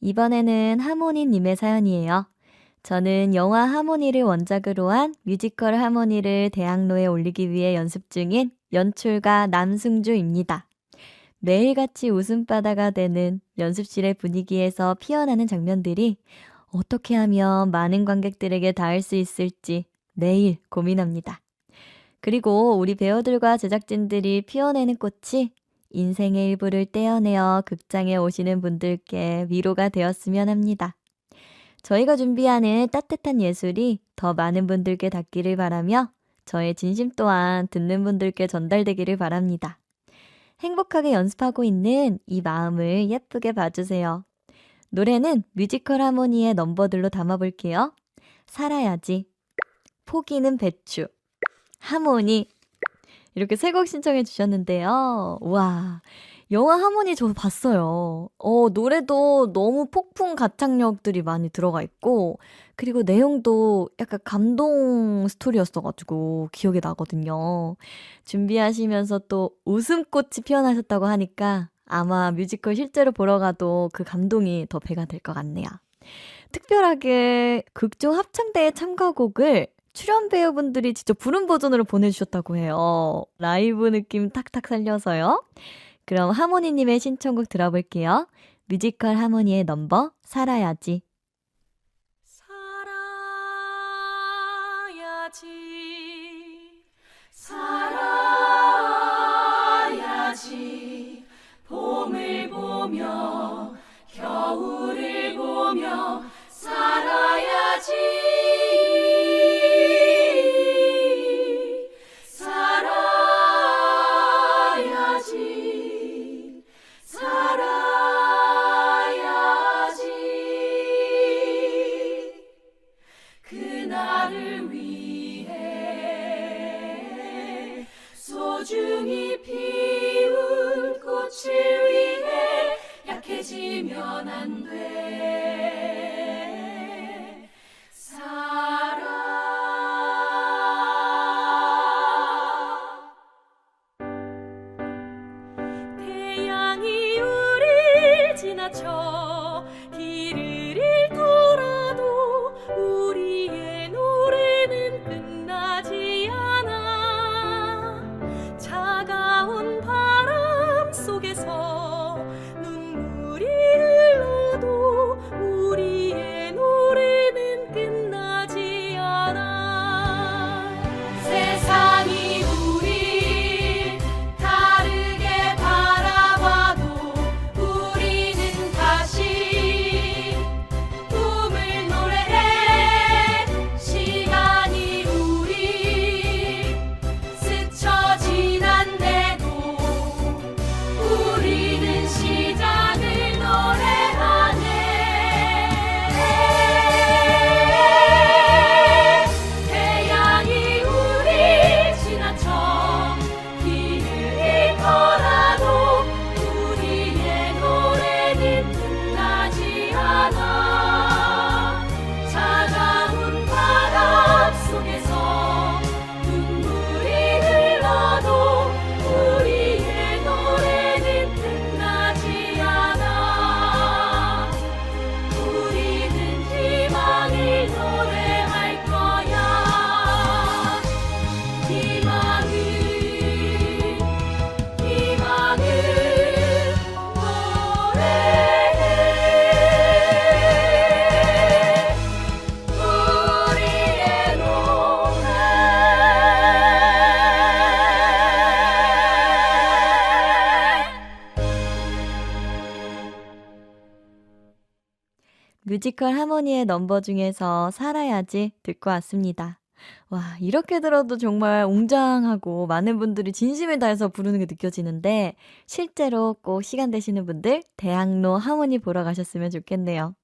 이번에는 하모니님의 사연이에요. 저는 영화 하모니를 원작으로 한 뮤지컬 하모니를 대학로에 올리기 위해 연습 중인 연출가 남승주입니다. 매일같이 웃음바다가 되는 연습실의 분위기에서 피어나는 장면들이 어떻게 하면 많은 관객들에게 닿을 수 있을지 매일 고민합니다. 그리고 우리 배우들과 제작진들이 피워내는 꽃이 인생의 일부를 떼어내어 극장에 오시는 분들께 위로가 되었으면 합니다. 저희가 준비하는 따뜻한 예술이 더 많은 분들께 닿기를 바라며 저의 진심 또한 듣는 분들께 전달되기를 바랍니다. 행복하게 연습하고 있는 이 마음을 예쁘게 봐주세요. 노래는 뮤지컬 하모니의 넘버들로 담아볼게요. 살아야지. 포기는 배추. 하모니. 이렇게 세 곡 신청해 주셨는데요. 와. 영화 하모니 저 봤어요. 어, 노래도 너무 폭풍 가창력들이 많이 들어가 있고, 그리고 내용도 약간 감동 스토리였어가지고 기억이 나거든요. 준비하시면서 또 웃음꽃이 피어나셨다고 하니까 아마 뮤지컬 실제로 보러 가도 그 감동이 더 배가 될 것 같네요. 특별하게 극중 합창대회 참가곡을 출연 배우분들이 직접 부른 버전으로 보내주셨다고 해요. 라이브 느낌 탁탁 살려서요. 그럼 하모니님의 신청곡 들어볼게요. 뮤지컬 하모니의 넘버 살아야지. 살아야지 살아야지 봄을 보며 겨울을 보며 소중히 피운 꽃을 위해 약해지면 안 돼. 살아. 태양이 우릴 지나쳐 뮤지컬 하모니의 넘버 중에서 살아야지 듣고 왔습니다. 와, 이렇게 들어도 정말 웅장하고 많은 분들이 진심을 다해서 부르는 게 느껴지는데 실제로 꼭 시간 되시는 분들 대학로 하모니 보러 가셨으면 좋겠네요.